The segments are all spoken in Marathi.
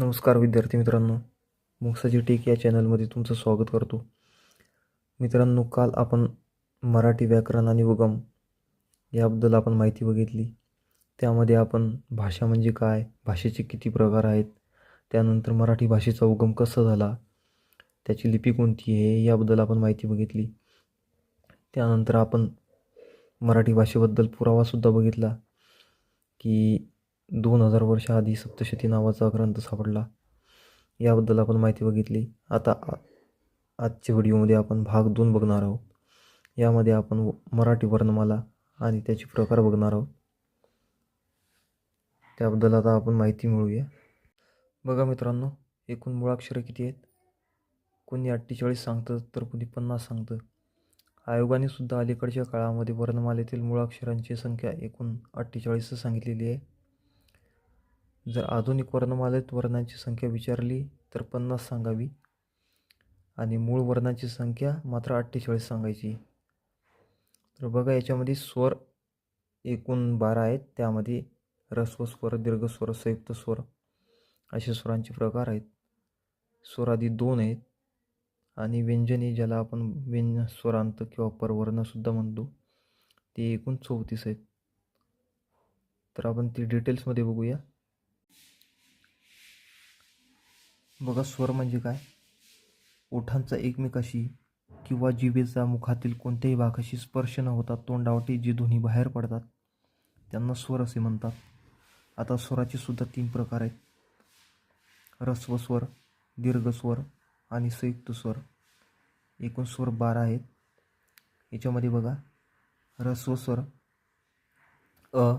नमस्कार विद्यार्थी मित्रांनो. मुक्साजी टेक या चॅनलमध्ये तुमचं स्वागत करतो. मित्रांनो काल आपण मराठी व्याकरण आणि उगम याबद्दल आपण माहिती बघितली. त्यामध्ये आपण भाषा म्हणजे काय भाषेचे किती प्रकार आहेत त्यानंतर मराठी भाषेचा उगम कसा झाला त्याची लिपी कोणती आहे याबद्दल आपण माहिती बघितली. त्यानंतर आपण मराठी भाषेबद्दल पुरावासुद्धा बघितला की दोन हजार वर्ष आधी सप्तशती नावाचा ग्रंथ सापडला. याबद्दल आपण माहिती बघितली. आता आ- आजच्या व्हिडिओमध्ये आपण भाग दोन बघणार आहोत. यामध्ये आपण व- मराठी वर्णमाला आणि त्याचे प्रकार बघणार आहोत. त्याबद्दल आता आपण माहिती मिळूया. बघा मित्रांनो एकूण मुळाक्षरं किती आहेत? कोणी अठ्ठेचाळीस सांगतं तर कोणी पन्नास सांगतं. आयोगाने सुद्धा अलीकडच्या काळामध्ये वर्णमालेतील मुळाक्षरांची संख्या एकूण अठ्ठेचाळीस सांगितलेली आहे. जर आधुनिक वर्णमालेत वर्णांची संख्या विचारली तर पन्नास सांगावी आणि मूळ वर्णांची संख्या मात्र अठ्ठेचाळीस सांगायची. तर बघा याच्यामध्ये स्वर एकूण बारा आहेत. त्यामध्ये रस्व स्वर दीर्घ स्वर संयुक्त स्वर असे स्वरांचे प्रकार आहेत. स्वरादी दोन आहेत आणि व्यंजने ज्याला आपण व्यंजन स्वरांत किंवा परवर्णसुद्धा म्हणतो ते एकूण चौतीस आहेत. तर आपण ती डिटेल्समध्ये बघूया. बघा स्वर म्हणजे काय? ओठांचा एकमेकाशी किंवा जिभेचा मुखातील कोणत्याही भागाशी स्पर्श न होता तोंडावटी जी ध्वनी बाहेर पडतात त्यांना स्वर असे म्हणतात. आता स्वराचे सुद्धा तीन प्रकार आहेत. ह्रस्व स्वर दीर्घ स्वर आणि संयुक्त स्वर. एकूण स्वर बारा आहेत. याच्यामध्ये बघा ह्रस्व स्वर अ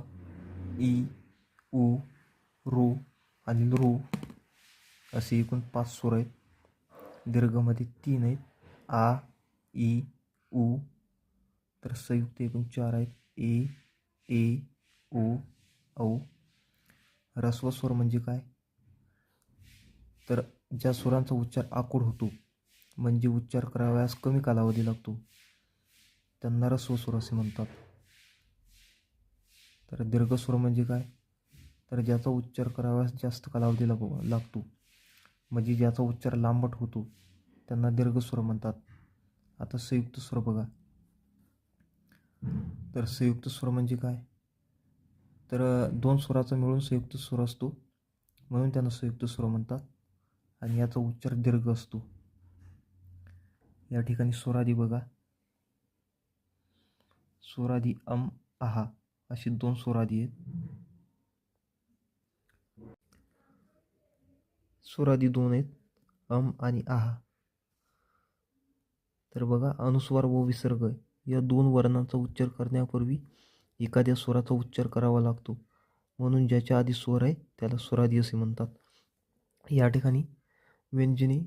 ई उ रू आणि रू असे एकूण पाच स्वर आहेत. दीर्घमध्ये तीन आहेत. आ ई उ. तर संयुक्त एकूण चार आहेत. ए ए उ औ. ह्रस्व स्वर म्हणजे काय? तर ज्या स्वरांचा उच्चार आकूड होतो म्हणजे उच्चार करावयास कमी कालावधी लागतो त्यांना ह्रस्व स्वर असे म्हणतात. तर दीर्घ स्वर म्हणजे काय? तर ज्याचा उच्चार करावयास जास्त कालावधी लागतो. म्हणजे ज्याचा उच्चार लांबट होतो त्यांना दीर्घ स्वर म्हणतात. आता संयुक्त स्वर बघा. तर संयुक्त स्वर म्हणजे काय? तर दोन स्वराचा मिळून संयुक्त स्वर असतो म्हणून त्यांना संयुक्त स्वर म्हणतात. आणि याचा उच्चार दीर्घ असतो. या ठिकाणी स्वरादी बघा. स्वरादी अम आहा अशी दोन स्वरादी आहेत. स्वरादी दोन आहेत. अम आणि आहा. तर बघा अनुस्वार व विसर्ग या दोन वर्णांचा उच्चार करण्यापूर्वी एखाद्या स्वराचा उच्चार करावा लागतो. म्हणून ज्याच्या आधी स्वर आहे त्याला स्वरादी असे म्हणतात. या ठिकाणी व्यंजने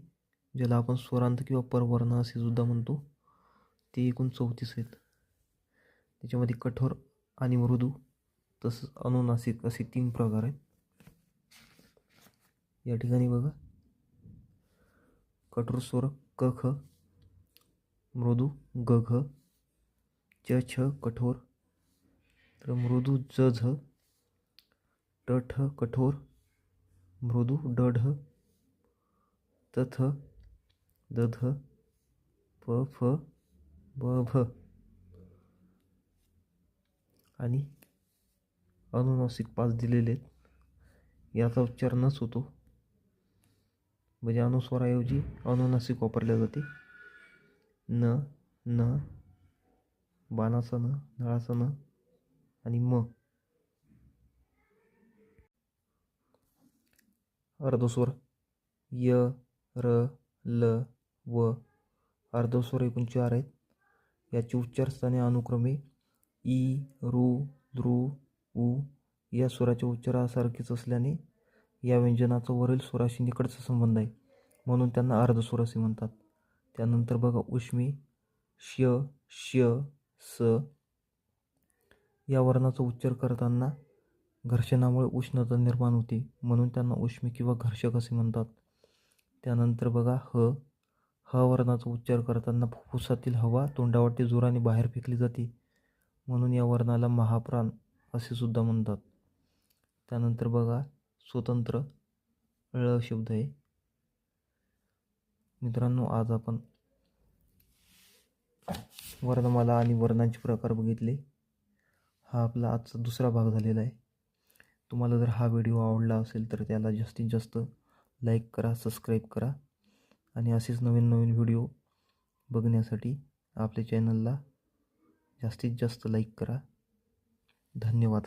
ज्याला आपण स्वरांत किंवा परवर्ण असे सुद्धा म्हणतो ते एकूण चौतीस आहेत. त्याच्यामध्ये कठोर आणि मृदू तसंच अनुनासिक असे तीन प्रकार आहेत. या ठिकाणी बघा. कठोर स्वर क ख मृदू ग घ च छ कठोर. तर मृदू ज झ ट ठ कठोर. मृदू ड ढ त थ द ध प फ ब भ. आणि अनुनासिक पाच दिलेले आहेत. याचा उच्चार नच होतो. म्हणजे अनुस्वाराऐवजी अनुनासिक वापरले जाते. न न बाणाचं न नळाचं न आणि म. अर्धस्वर. य र ल व. अर्धस्वर एकूण चार आहेत. याचे उच्चारस्थाने अनुक्रमे ई रू द्रू उ या स्वराच्या उच्चारासारखीच असल्याने या व्यंजनाचा वरील स्वराशी निकटचा संबंध आहे. म्हणून त्यांना अर्धस्वर असे म्हणतात. त्यानंतर बघा उष्मी श श स. या वर्णाचा उच्चार करताना घर्षणामुळे उष्णता निर्माण होते. म्हणून त्यांना उष्मी किंवा घर्षक असे म्हणतात. त्यानंतर बघा ह. ह वर्णाचा उच्चार करताना फुफ्फुसातील हवा तोंडावरती जोराने बाहेर फेकली जाते. म्हणून या वर्णाला महाप्राण असे सुद्धा म्हणतात. त्यानंतर बघा स्वतंत्र ळ शब्द आहे. मित्रांनो आज आपण वर्णमाला आणि वर्णांचे प्रकार बघितले. हा आपला आजचा दुसरा भाग झालेला आहे. तुम्हाला जर हा व्हिडिओ आवडला असेल तर त्याला जास्तीत जास्त लाईक करा सबस्क्राईब करा आणि असेच नवीन नवीन व्हिडिओ बघण्यासाठी आपल्या चॅनलला जास्तीत जास्त लाईक करा. धन्यवाद.